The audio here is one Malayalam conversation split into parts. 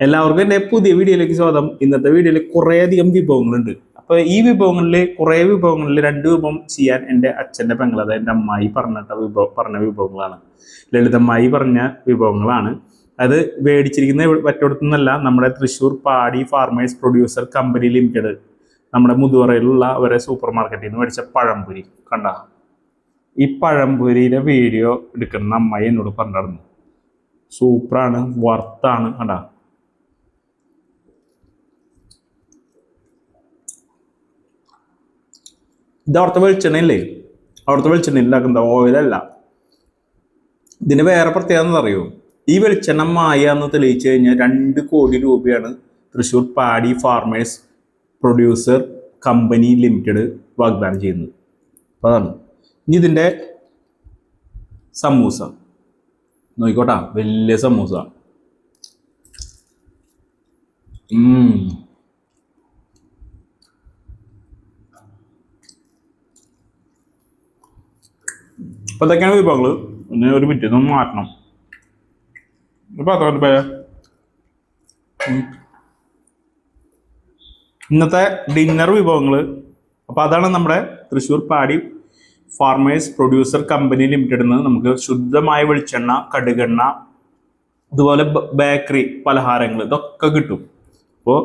എല്ലാവർക്കും എന്റെ പുതിയ വീഡിയോയിലേക്ക് സ്വാഗതം. ഇന്നത്തെ വീഡിയോയിൽ കുറേയധികം വിഭവങ്ങളുണ്ട്. അപ്പോൾ ഈ വിഭവങ്ങളിൽ കുറേ വിഭവങ്ങളിൽ രണ്ട് വിഭവം ചെയ്യാൻ എന്റെ അച്ഛന്റെ പെങ്ങൾ അതായത് എന്റെ അമ്മായി പറഞ്ഞിട്ട വിഭവം പറഞ്ഞ വിഭവങ്ങളാണ്. ലളിതമായി പറഞ്ഞ വിഭവങ്ങളാണ്. അത് മേടിച്ചിരിക്കുന്ന മറ്റൊടത്തുനിന്നല്ല നമ്മുടെ തൃശ്ശൂർ പാടി ഫാർമേഴ്സ് പ്രൊഡ്യൂസർ കമ്പനി ലിമിറ്റഡ് നമ്മുടെ മുതുവറയിലുള്ള അവരെ സൂപ്പർ മാർക്കറ്റിൽ നിന്ന് മേടിച്ച പഴംപൊരി. കണ്ട? ഈ പഴംപൊരിയുടെ വീഡിയോ എടുക്കുന്ന അമ്മായി എന്നോട് പറഞ്ഞിരുന്നു സൂപ്പറാണ് വർത്താണ് കണ്ടാ? ഇത് അവിടുത്തെ വെളിച്ചെണ്ണയില്ലേ? അവിടുത്തെ വെളിച്ചെണ്ണ ഉണ്ടാക്കുന്ന ഓയിലല്ല ഇതിന് വേറെ പ്രത്യേകത എന്താ അറിയോ ഈ വെളിച്ചെണ്ണ മായ എന്ന് തെളിയിച്ചു കഴിഞ്ഞാൽ രണ്ട് കോടി രൂപയാണ് തൃശ്ശൂർ പാടി ഫാർമേഴ്സ് പ്രൊഡ്യൂസർ കമ്പനി ലിമിറ്റഡ് വാഗ്ദാനം ചെയ്യുന്നത്. അപ്പോൾ അതാണ്. ഇനി ഇതിന്റെ സമൂസ. നോക്കിക്കോട്ടാ വലിയ സമൂസ. ഉം. അപ്പൊ ഇതൊക്കെയാണ് വിഭവങ്ങൾ പിന്നെ ഒരു മിനിറ്റ് ഇതൊന്ന് മാറ്റണം. ഇപ്പൊ അത്ര രൂപ ഇന്നത്തെ ഡിന്നർ വിഭവങ്ങൾ അപ്പൊ അതാണ് നമ്മുടെ തൃശ്ശൂർ പാടി ഫാർമേഴ്സ് പ്രൊഡ്യൂസർ കമ്പനി ലിമിറ്റഡിൽ നിന്ന് നമുക്ക് ശുദ്ധമായ വെളിച്ചെണ്ണ കടുകെണ്ണ അതുപോലെ ബേക്കറി പലഹാരങ്ങൾ ഇതൊക്കെ കിട്ടും. അപ്പോൾ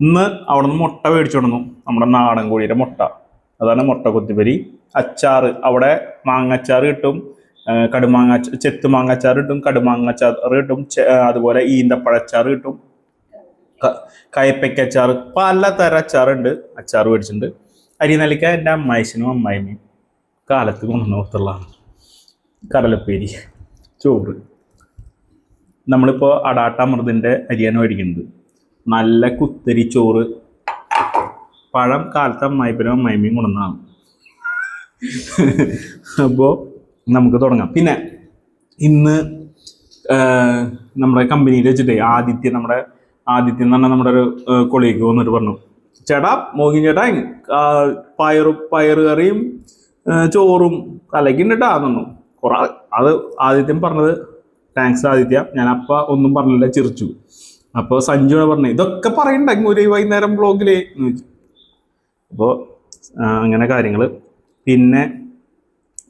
ഇന്ന് അവിടെ നിന്ന് മുട്ട മേടിച്ചു കൊണ്ടു നമ്മുടെ നാടൻ കോഴിയുടെ മുട്ട. അതാണ് മുട്ട കൊത്തിപ്പരി. അച്ചാറ് അവിടെ മാങ്ങച്ചാറ് കിട്ടും. കടുമാങ്ങ ചെത്ത് മാങ്ങച്ചാറ് കിട്ടും കടുമാങ്ങച്ചാറ് കിട്ടും അതുപോലെ ഈന്തപ്പഴച്ചാറ് കിട്ടും. കയ്പ്പയ്ക്ക അച്ചാറ് പലതരം അച്ചാറുണ്ട്. അച്ചാറ് മേടിച്ചിട്ടുണ്ട്. അരിനെല്ലിക്ക എന്റെ അമ്മായിശനും അമ്മായിമ്മയും കാലത്ത് കൊണ്ടുവന്നോർത്തുള്ളതാണ് കടലപ്പേരി ചോറ്. നമ്മളിപ്പോൾ അടാട്ട അമൃതിന്റെ അരിയാണ് മേടിക്കുന്നത്. നല്ല കുത്തരി ചോറ് പഴം കാലത്ത് അമ്മായിപ്പനും അമ്മായിമ്മയും കൊണ്ടുവന്നതാണ്. അപ്പോൾ നമുക്ക് തുടങ്ങാം. പിന്നെ ഇന്ന് നമ്മുടെ കമ്പനിയിൽ വെച്ചിട്ട് ആദിത്യ നമ്മുടെ ആദിത്യം എന്ന് പറഞ്ഞാൽ നമ്മുടെ ഒരു കൊളീഗ് വന്നിട്ട് പറഞ്ഞു ചേട്ടാ മോഹിൻ ചേട്ടാ പയറും കറിയും ചോറും കലക്കിണ്ടിട്ടാ പറഞ്ഞു. കുറെ അത് ആദിത്യം പറഞ്ഞത് താങ്ക്സ് ആദിത്യ ഞാൻ അപ്പ ഒന്നും പറഞ്ഞില്ല ചിരിച്ചു. അപ്പോൾ സഞ്ജു പറഞ്ഞു ഇതൊക്കെ പറയണ്ടെങ്കിൽ ഒരു വൈകുന്നേരം എന്ന് ചോദിച്ചു. അപ്പോൾ അങ്ങനെ കാര്യങ്ങൾ പിന്നെ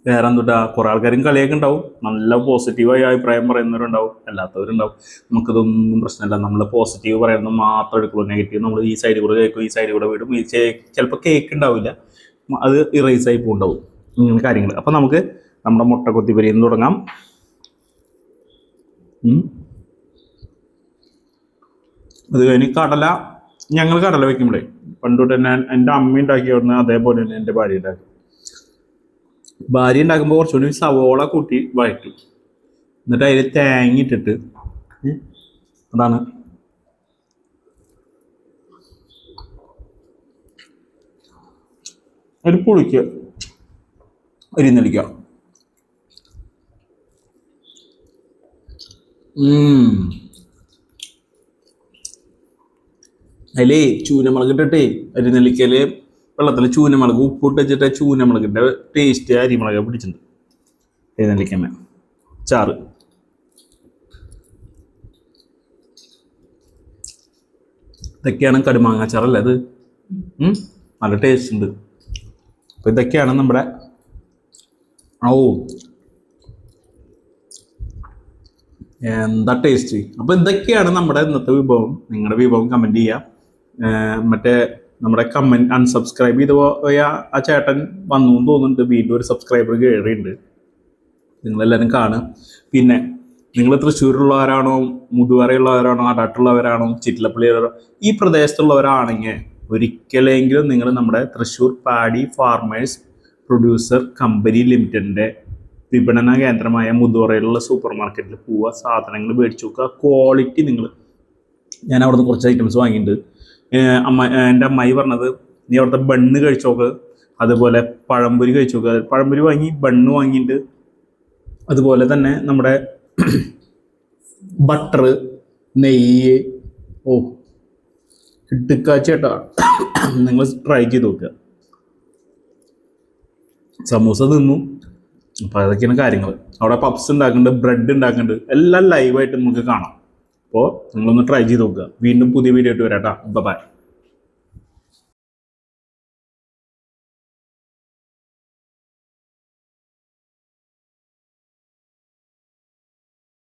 വേറെ എന്തുട്ടാ കുറേ ആൾക്കാരും കളിയൊക്കെ ഉണ്ടാവും നല്ല പോസിറ്റീവായി അഭിപ്രായം പറയുന്നവരുണ്ടാവും. അല്ലാത്തവരുണ്ടാവും. നമുക്കിതൊന്നും പ്രശ്നമില്ല. നമ്മൾ പോസിറ്റീവ് പറയുന്നത് മാത്രം എടുക്കുള്ളൂ. നെഗറ്റീവ് നമ്മൾ ഈ സൈഡിൽ കൂടെ കേൾക്കും ഈ സൈഡിൽ കൂടെ വിടും. ഈ ചിലപ്പോൾ കേക്ക് ഉണ്ടാവില്ല അത് ഇറേസ് ആയി പോകുണ്ടാവും ഇങ്ങനെ കാര്യങ്ങൾ അപ്പം നമുക്ക് നമ്മുടെ മുട്ട കൊത്തിപ്പരിയിൽ നിന്ന് തുടങ്ങാം. അത് കഴിഞ്ഞ് കടല ഞങ്ങൾ കടല വെക്കുമ്പോഴേ പണ്ട് തൊട്ട് തന്നെ എന്റെ അമ്മ ഉണ്ടാക്കി അവിടുന്ന് അതേപോലെ തന്നെ എന്റെ ഭാര്യ ഉണ്ടാക്കി. ഭാര്യ ഉണ്ടാക്കുമ്പോൾ കുറച്ചുകൂടി സവോള കൂട്ടി വഴറ്റും. എന്നിട്ട് അതിൽ തേങ്ങ ഇട്ടിട്ട് ഉം, അതാണ്. ഒരു പുളിക്ക് അരിന്നടിക്കുക അതിലേ ചൂനമുളക് ഇട്ടിട്ടേ അരിനെല്ലിക്കൽ വെള്ളത്തിൽ ചൂനമുളക് ഉപ്പിട്ട് വെച്ചിട്ട് ചൂനമുളകിന്റെ ടേസ്റ്റ് അരിമുളക് പിടിച്ചിട്ടുണ്ട്. അരിനെല്ലിക്കമ്മ ചാറ്. ഇതൊക്കെയാണ് കടുമാങ്ങ ചാറല്ലേ അത്? നല്ല ടേസ്റ്റ് ഉണ്ട്. അപ്പൊ ഇതൊക്കെയാണ് നമ്മുടെ ഓ എന്താ ടേസ്റ്റ് അപ്പൊ ഇതൊക്കെയാണ് നമ്മുടെ ഇന്നത്തെ വിഭവം. നിങ്ങളുടെ വിഭവം കമന്റ് ചെയ്യാം. ഏർ മറ്റേ നമ്മുടെ കമന്റ് അൺസബ്സ്ക്രൈബ് ചെയ്ത് പോയ ആ ചേട്ടൻ വന്നു എന്ന് തോന്നുന്നുണ്ട്. വീണ്ടും ഒരു സബ്സ്ക്രൈബർ കയറിയുണ്ട് നിങ്ങളെല്ലാവരും കാണുക. പിന്നെ നിങ്ങൾ തൃശ്ശൂരുള്ളവരാണോ മുതുവരയുള്ളവരാണോ അടാട്ടുള്ളവരാണോ ചിറ്റിലപ്പള്ളിയുള്ളവരോ ഈ പ്രദേശത്തുള്ളവരാണെങ്കിൽ ഒരിക്കലെങ്കിലും നിങ്ങൾ നമ്മുടെ തൃശ്ശൂർ പാടി ഫാർമേഴ്സ് പ്രൊഡ്യൂസർ കമ്പനി ലിമിറ്റഡിന്റെ വിപണന കേന്ദ്രമായ മുതുവറയിലുള്ള സൂപ്പർ മാർക്കറ്റിൽ പോവുക സാധനങ്ങൾ മേടിച്ചു നോക്കുക ക്വാളിറ്റി നിങ്ങൾ ഞാൻ അവിടുന്ന് കുറച്ച് ഐറ്റംസ് വാങ്ങിയിട്ടുണ്ട്. അമ്മ എന്റെ അമ്മായി പറഞ്ഞത് നീ അവിടുത്തെ ബണ്ണ് കഴിച്ചോക്ക്. അതുപോലെ പഴംപൊരി കഴിച്ചു നോക്ക് പഴംപൊരി വാങ്ങി ബണ്ണ് വാങ്ങിയിട്ട് അതുപോലെ തന്നെ നമ്മുടെ ബട്ടർ നെയ്യ്. ഓ ഇടുക്കാച്ചേട്ടാ നിങ്ങൾ ട്രൈ ചെയ്ത് നോക്കുക. സമൂസ തിന്നു. അപ്പം അതൊക്കെയാണ് കാര്യങ്ങൾ അവിടെ പപ്സ് ഉണ്ടാക്കുന്നുണ്ട് ബ്രെഡ് ഉണ്ടാക്കുന്നുണ്ട്. എല്ലാം ലൈവായിട്ട് നമുക്ക് കാണാം. അപ്പോൾ നിങ്ങളൊന്ന് ട്രൈ ചെയ്ത് നോക്കുക. വീണ്ടും പുതിയ വീഡിയോ ആയിട്ട് വരാം കേട്ടോ ബൈ